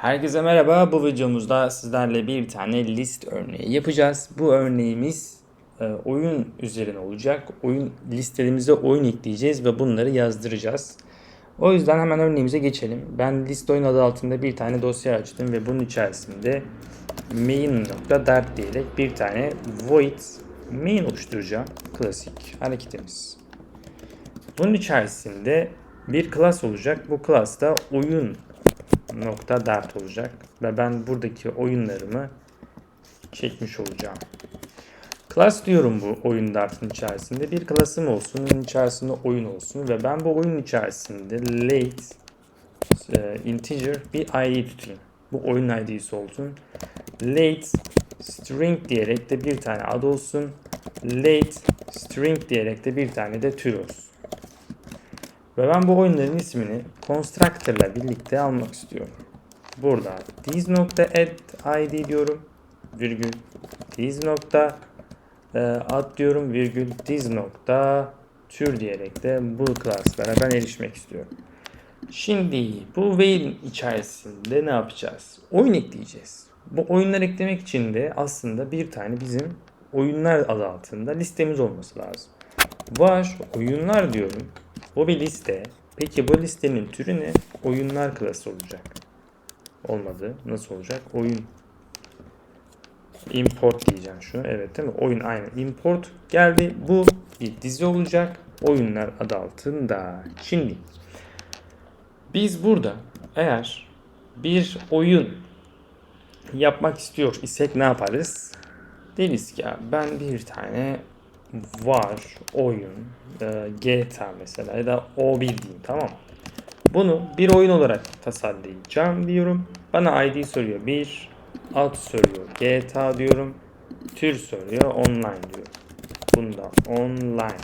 Herkese merhaba. Bu videomuzda sizlerle bir tane list örneği yapacağız. Bu örneğimiz e, oyun üzerine olacak. Oyun listelerimize oyun ekleyeceğiz ve bunları yazdıracağız. O yüzden hemen örneğimize geçelim. Ben list oyun adı altında bir tane dosya açtım ve bunun içerisinde main.dart diyerek bir tane void main oluşturacağım. Klasik hareketimiz. Bunun içerisinde bir class olacak. Bu class da oyun nokta dart olacak. Ve ben buradaki oyunlarımı çekmiş olacağım. Class diyorum bu oyun dartın içerisinde. Bir class'ım olsun. İçerisinde oyun olsun. Ve ben bu oyunun içerisinde late e, integer bir id tutayım. Bu oyun id'si olsun. Late string diyerek de bir tane ad olsun. Late string diyerek de bir tane de tür olsun. Ve ben bu oyunların ismini constructor ile birlikte almak istiyorum. Burada this.add id diyorum. Virgül this nokta e, ad diyorum. Virgül this nokta tür diyerek de bu class'lara ben erişmek istiyorum. Şimdi bu while içerisinde ne yapacağız? Oyun ekleyeceğiz. Bu oyunlar eklemek için de aslında bir tane bizim oyunlar adı altında listemiz olması lazım. Var oyunlar diyorum. Bu bir liste. Peki bu listenin türü ne? Oyunlar klası olacak. Olmadı. Nasıl olacak? Oyun. Import diyeceğim şunu. Evet değil mi? Oyun aynı. Import geldi. Bu bir dizi olacak. Oyunlar adı altında. Şimdi biz burada eğer bir oyun yapmak istiyor isek ne yaparız? Deriz ki ya ben bir tane var oyun e, GTA mesela ya da O1 diyeyim tamam? Bunu bir oyun olarak tasarlayacağım diyorum. Bana ID soruyor. Bir ad soruyor. GTA diyorum. Tür soruyor. Online diyor. Bunda online.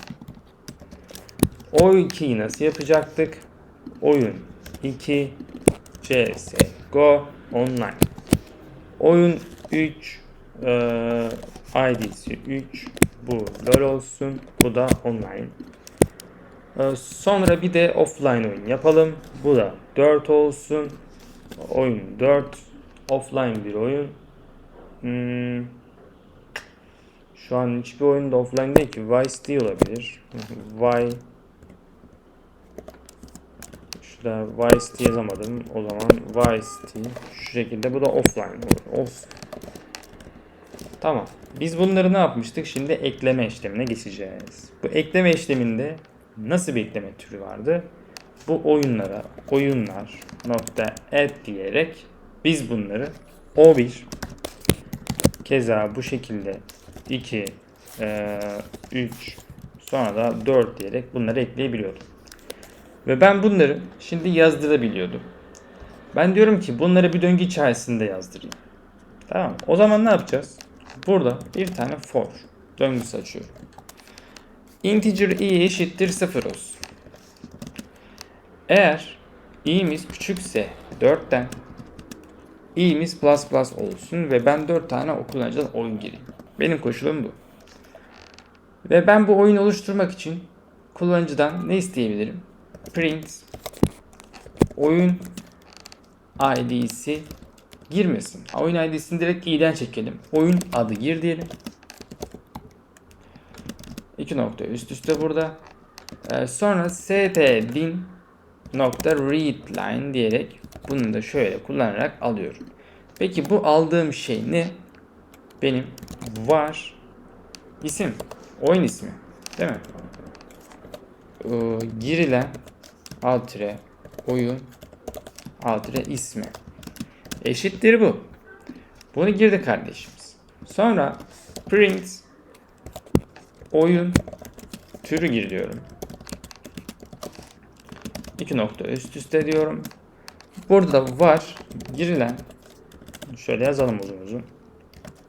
O 2'yi nasıl yapacaktık? Oyun 2 CSGO online. Oyun 3 e, ID'si 3 bu LoL olsun. Bu da online. Ee, sonra bir de offline oyun yapalım. Bu da 4 olsun. Oyun 4. Offline bir oyun. Hmm. Şu an hiçbir oyun offline değil ki. Vice City olabilir. Vay. Şurada Vice yazamadım. O zaman Vice. Şu şekilde bu da offline olur. Off. Tamam. Biz bunları ne yapmıştık? Şimdi ekleme işlemine geçeceğiz. Bu ekleme işleminde nasıl bir ekleme türü vardı? Bu oyunlara oyunlar nokta add diyerek biz bunları o1 keza bu şekilde 2 3 sonra da 4 diyerek bunları ekleyebiliyordum. Ve ben bunları şimdi yazdırabiliyordum. Ben diyorum ki bunları bir döngü içerisinde yazdırayım. Tamam. O zaman ne yapacağız? Burada bir tane for döngüsü açıyorum. Integer i eşittir 0 olsun. Eğer i'miz küçükse 4'ten i'miz plus plus olsun ve ben 4 tane kullanıcıdan oyun gireyim. Benim koşulum bu. Ve ben bu oyunu oluşturmak için kullanıcıdan ne isteyebilirim? Print oyun id'si girmesin. Oyun ID'sini direkt i'den çekelim. Oyun adı gir diyelim. İki nokta üst üste burada. Ee, sonra st din nokta readline diyerek bunu da şöyle kullanarak alıyorum. Peki bu aldığım şey ne? Benim var isim. Oyun ismi. Değil mi? Ee, girilen alt oyun alt ismi eşittir bu. Bunu girdi kardeşimiz. Sonra print oyun türü giriyorum. İki nokta üst üste diyorum. Burada da var girilen şöyle yazalım uzun uzun.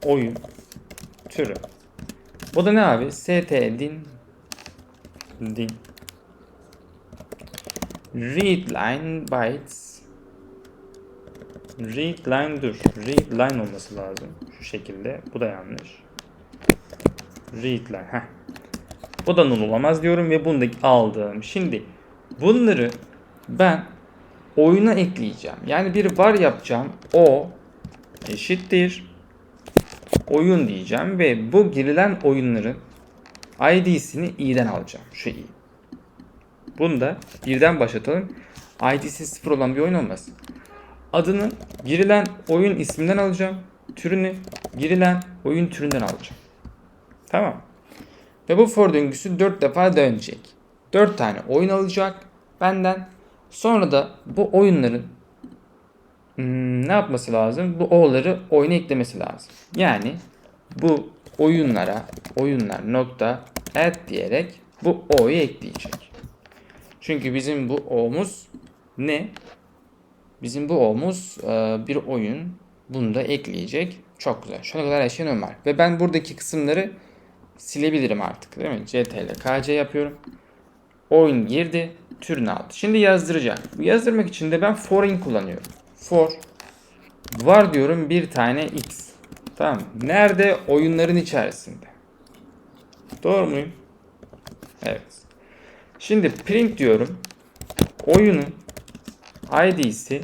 Oyun türü. Bu da ne abi? st din din readline bytes readline dur. Readline olması lazım. Şu şekilde. Bu da yanlış. Readline. Heh. Bu da null olamaz diyorum ve bunu da aldım. Şimdi bunları ben oyuna ekleyeceğim. Yani bir var yapacağım. O eşittir oyun diyeceğim ve bu girilen oyunların ID'sini i'den alacağım. Şu i. Bunu da birden başlatalım. ID'si sıfır olan bir oyun olmaz. Adını girilen oyun isminden alacağım. Türünü girilen oyun türünden alacağım. Tamam. Ve bu for döngüsü 4 defa dönecek. 4 tane oyun alacak benden. Sonra da bu oyunların hmm, ne yapması lazım? Bu o'ları oyuna eklemesi lazım. Yani bu oyunlara oyunlar nokta add diyerek bu o'yu ekleyecek. Çünkü bizim bu o'muz ne? Bizim bu o'muz e, bir oyun. Bunu da ekleyecek. Çok güzel. Şuna kadar her şey normal. Ve ben buradaki kısımları silebilirim artık. Değil mi? CTRL KC yapıyorum. Oyun girdi. Türünü aldı. Şimdi yazdıracağım. Bu yazdırmak için de ben foreign kullanıyorum. For var diyorum bir tane x. Tamam. Nerede? Oyunların içerisinde. Doğru muyum? Evet. Şimdi print diyorum. Oyunun ID'si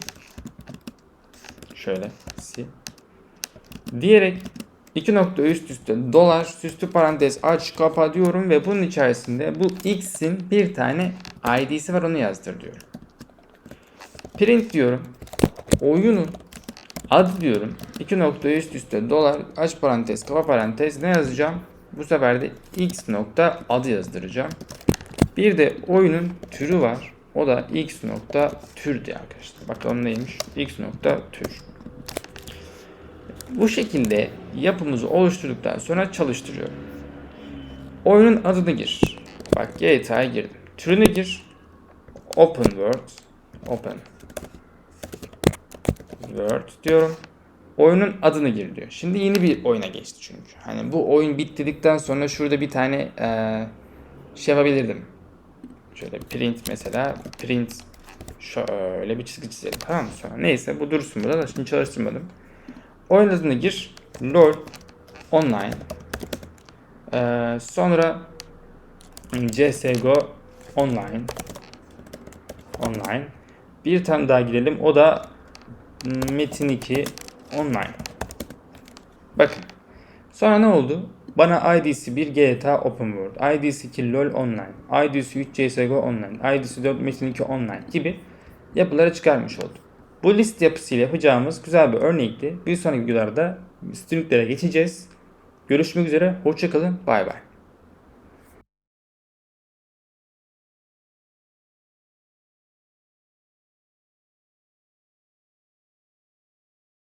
şöyle si diyerek iki nokta üst üste dolar süslü parantez aç kapa diyorum ve bunun içerisinde bu x'in bir tane ID'si var onu yazdır diyorum. Print diyorum. Oyunun adı diyorum. iki nokta üst üste dolar aç parantez kapa parantez ne yazacağım? Bu sefer de x nokta adı yazdıracağım. Bir de oyunun türü var. O da x nokta tür diye arkadaşlar. Bakalım neymiş? x nokta tür. Bu şekilde yapımızı oluşturduktan sonra çalıştırıyorum. Oyunun adını gir. Bak GTA'ya girdim. Türünü gir. Open World. Open World diyorum. Oyunun adını gir diyor. Şimdi yeni bir oyuna geçti çünkü. Hani bu oyun bittirdikten sonra şurada bir tane eee şey yapabilirdim. Şöyle print mesela print şöyle bir çizgi çizelim tamam mı sonra. Neyse bu dursun burada da şimdi çalıştırmadım. Oyun adını gir. LOL online. Ee, sonra CSGO online. Online. Bir tane daha girelim. O da Metin 2 online. Bakın. Sonra ne oldu? Bana ID'si 1 GTA Open World, ID'si 2 LoL Online, ID'si 3 CSGO Online, ID'si 4 Metin 2 Online gibi yapıları çıkarmış oldum. Bu list yapısıyla yapacağımız güzel bir örnekti. Bir sonraki videolarda stringlere geçeceğiz. Görüşmek üzere, hoşçakalın, bay bay.